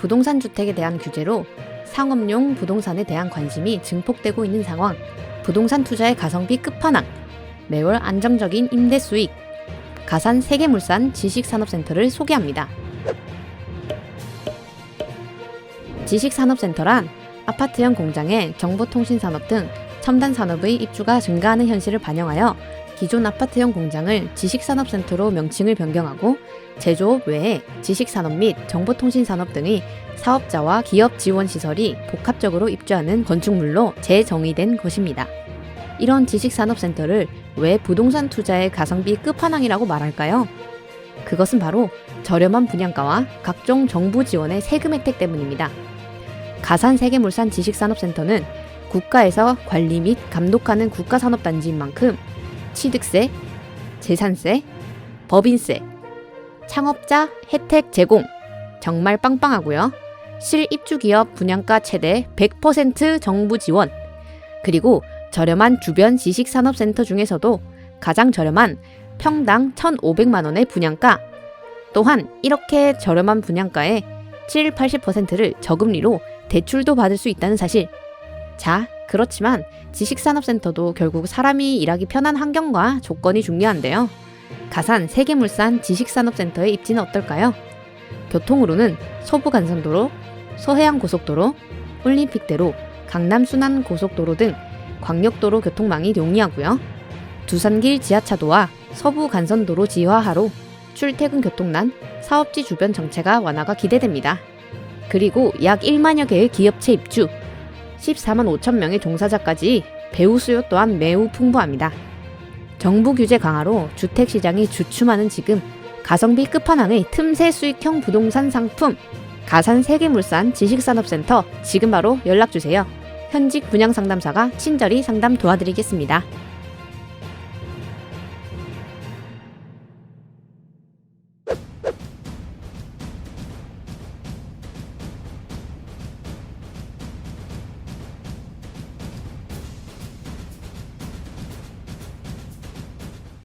부동산 주택에 대한 규제로 상업용 부동산에 대한 관심이 증폭되고 있는 상황. 부동산 투자의 가성비 끝판왕. 매월 안정적인 임대 수익. 가산 세계물산 지식산업센터를 소개합니다. 지식산업센터란 아파트형 공장에 정보통신산업 등 첨단 산업의 입주가 증가하는 현실을 반영하여 기존 아파트형 공장을 지식산업센터로 명칭을 변경하고 제조업 외에 지식산업 및 정보통신산업 등의 사업자와 기업 지원 시설이 복합적으로 입주하는 건축물로 재정의된 것입니다. 이런 지식산업센터를 왜 부동산 투자의 가성비 끝판왕이라고 말할까요? 그것은 바로 저렴한 분양가와 각종 정부 지원의 세금 혜택 때문입니다. 가산 세계물산 지식산업센터는 국가에서 관리 및 감독하는 국가산업단지인 만큼 취득세, 재산세, 법인세, 창업자 혜택 제공 정말 빵빵하고요. 실입주 기업 분양가 최대 100% 정부 지원 그리고 저렴한 주변 지식산업센터 중에서도 가장 저렴한 평당 1,500만 원의 분양가 또한 이렇게 저렴한 분양가에 7, 80%를 저금리로 대출도 받을 수 있다는 사실. 자, 그렇지만 지식산업센터도 결국 사람이 일하기 편한 환경과 조건이 중요한데요. 가산 세계물산 지식산업센터의 입지는 어떨까요? 교통으로는 서부간선도로, 서해안고속도로, 올림픽대로, 강남순환고속도로 등 광역도로 교통망이 용이하고요. 두산길 지하차도와 서부간선도로 지화하로 출퇴근 교통난, 사업지 주변 정체가 완화가 기대됩니다. 그리고 약 1만여 개의 기업체 입주, 14만 5천 명의 종사자까지 배우 수요 또한 매우 풍부합니다. 정부 규제 강화로 주택 시장이 주춤하는 지금 가성비 끝판왕의 틈새 수익형 부동산 상품 가산 세계물산 지식산업센터 지금 바로 연락 주세요. 현직 분양 상담사가 친절히 상담 도와드리겠습니다.